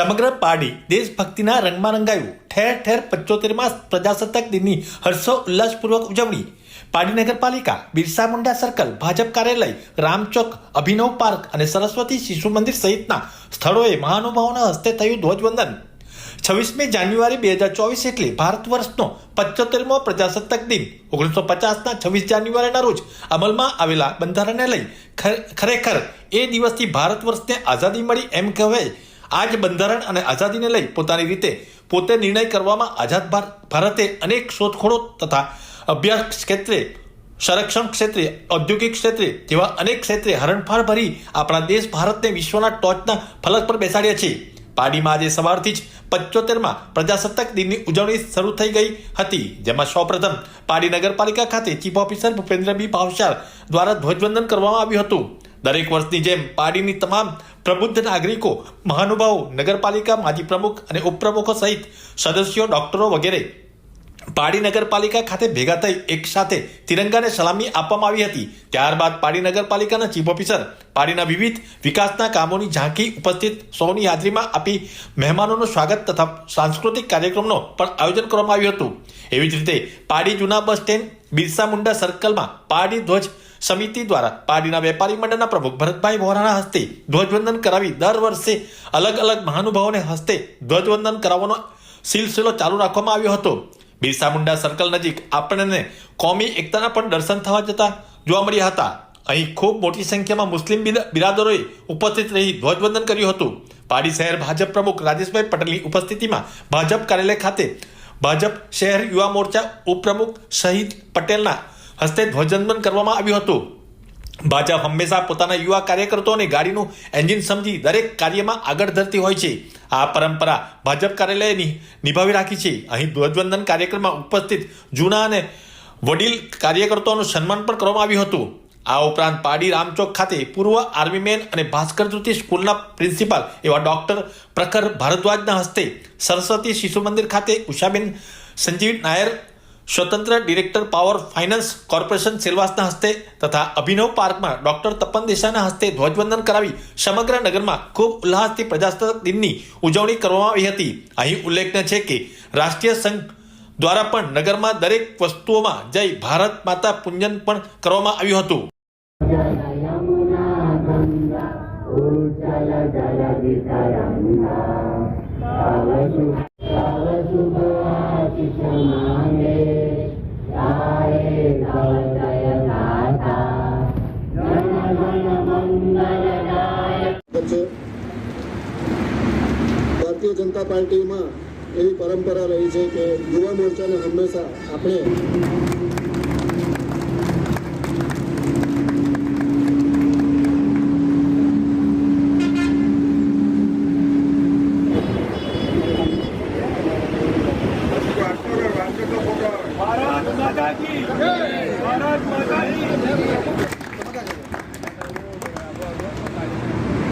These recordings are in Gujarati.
સમગ્ર પાડી દેશભક્તિના રંગમાં રંગાયું. ઠેર ઠેર પંચોતેરમાં પ્રજાસત્તાક દિનની હર્ષો ઉલ્લાસપૂર્વક ઉજવણી. પાડી નગરપાલિકા, બિરસા મુંડા સર્કલ, ભાજપ કાર્યાલય રામચોક અભિનવ પાર્ક અને સરસ્વતી શિશુ મંદિર સહિતના સ્થળોએ મહાનુભાવોના હસ્તે થયું ધ્વજવંદન. છવ્વીસમી જાન્યુઆરી બે હજાર ચોવીસ એટલે ભારત વર્ષનો પંચોતેરમો પ્રજાસત્તાક દિન. ઓગણીસો પચાસના છવ્વીસ જાન્યુઆરીના રોજ અમલમાં આવેલા બંધારણને લઈ ખરેખર એ દિવસથી ભારત વર્ષને આઝાદી મળી એમ કહેવાય આ જ બંધારણ અને આઝાદીને લઈ પોતાની રીતે પોતે નિર્ણય કરવામાં આઝાદ ભારતે અનેક શોધખોળો તથા અભ્યાસ ક્ષેત્રે, સંરક્ષણ ક્ષેત્રે, ઔદ્યોગિક ક્ષેત્રે જેવા અનેક ક્ષેત્રે હરણફાળ ભરી આપણા દેશ ભારતને વિશ્વના ટોચના ફલક પર બેસાડ્યા છે. પાડીમાં આજે સવારથી જ પંચોતેરમાં પ્રજાસત્તાક દિનની ઉજવણી શરૂ થઈ ગઈ હતી, જેમાં સૌપ્રથમ પાડી નગરપાલિકા ખાતે chief officer Bhupendra B Bhavsar દ્વારા ધ્વજવંદન કરવામાં આવ્યું હતું. દરેક વર્ષની જેમ પાડીની તમામ પ્રબુદ્ધ નાગરિકો, મહાનુભાવો, નગરપાલિકા માજી પ્રમુખ અને ઉપપ્રમુખો સહિત સદસ્યો, ડોક્ટરો વગેરે પાડી નગરપાલિકા ખાતે ભેગા થઈ એક સાથે તિરંગાને સલામી આપવામાં આવી હતી. ત્યારબાદ પાડી નગરપાલિકાના ચીફ ઓફિસર પાડીના વિવિધ વિકાસના કામોની ઝાંખી ઉપસ્થિત સૌની હાજરીમાં આપી મહેમાનોનું સ્વાગત તથા સાંસ્કૃતિક કાર્યક્રમનો પણ આયોજન કરવામાં આવ્યું હતું. એવી જ રીતે પાડી જૂના બસ સ્ટેન્ડ બિરસા મુંડા સર્કલમાં પાડી ધ્વજ સમિતિ દ્વારા પાડીના વેપારી મંડળના પ્રમુખ ભરતભાઈ વોરાના હસ્તે ધ્વજવંદન કરાવી દર વર્ષે અલગ અલગ મહાનુભાવોને હસ્તે ધ્વજવંદન કરાવવાનો સિલસિલો ચાલુ રાખવામાં આવ્યો હતો. બિરસા મુંડા સર્કલ નજીક આપણને કોમી એકતાના પણ દર્શન થવા જતા જોવા મળ્યા હતા. અહીં ખૂબ મોટી સંખ્યામાં મુસ્લિમ બિરા- બિરાદરોએ ઉપસ્થિત રહી ધ્વજવંદન કર્યું હતું. પાડી શહેર ભાજપ પ્રમુખ રાજેશભાઈ પટેલની ઉપસ્થિતિમાં ભાજપ કાર્યાલય ખાતે ભાજપ શહેર યુવા મોરચા ઉપપ્રમુખ શહીદ પટેલના હસ્તે ધ્વજવંદન કરવામાં આવ્યું હતું. ભાજપ હંમેશા પોતાના યુવા કાર્યકર્તાઓને ગાડીનું એન્જિન સમજી દરેક કાર્યમાં આગળ ધરતી હોય છે. આ પરંપરા ભાજપ કાર્યાલયની નિભાવી રાખી છે. અહીં ધ્વજવંદન કાર્યક્રમમાં ઉપસ્થિત જૂના અને વડીલ કાર્યકર્તાઓનું સન્માન પણ કરવામાં આવ્યું હતું. આ ઉપરાંત પાડી રામચોક ખાતે પૂર્વ આર્મીમેન અને ભાસ્કર જ્યોતિ સ્કૂલના પ્રિન્સિપાલ એવા ડોક્ટર પ્રખર ભારદ્વાજના હસ્તે સરસ્વતી શિશુ મંદિર ખાતે ઉષાબેન સંજીવ નાયર સ્વતંત્ર ડિરેક્ટર પાવર ફાઇનાન્સ કોર્પોરેશન સેલવાસના હસ્તે તથા અભિનવ પાર્કમાં ડોક્ટર તપન દેસાઈના હસ્તે ધ્વજવંદન કરાવી સમગ્ર નગરમાં ખૂબ ઉલ્લાસથી પ્રજાસત્તાક દિનની ઉજવણી કરવામાં આવી હતી. અહીં ઉલ્લેખનીય છે કે રાષ્ટ્રીય સંઘ દ્વારા પણ નગરમાં દરેક વસ્તુઓમાં જય ભારત માતા પૂજન પણ કરવામાં આવ્યું હતું. ભારતીય જનતા પાર્ટીમાં એવી પરંપરા રહી છે કે યુવા મોરચાને હંમેશા આપણે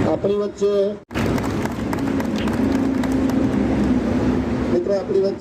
આપણી વચ્ચે મિત્ર આપણી વચ્ચે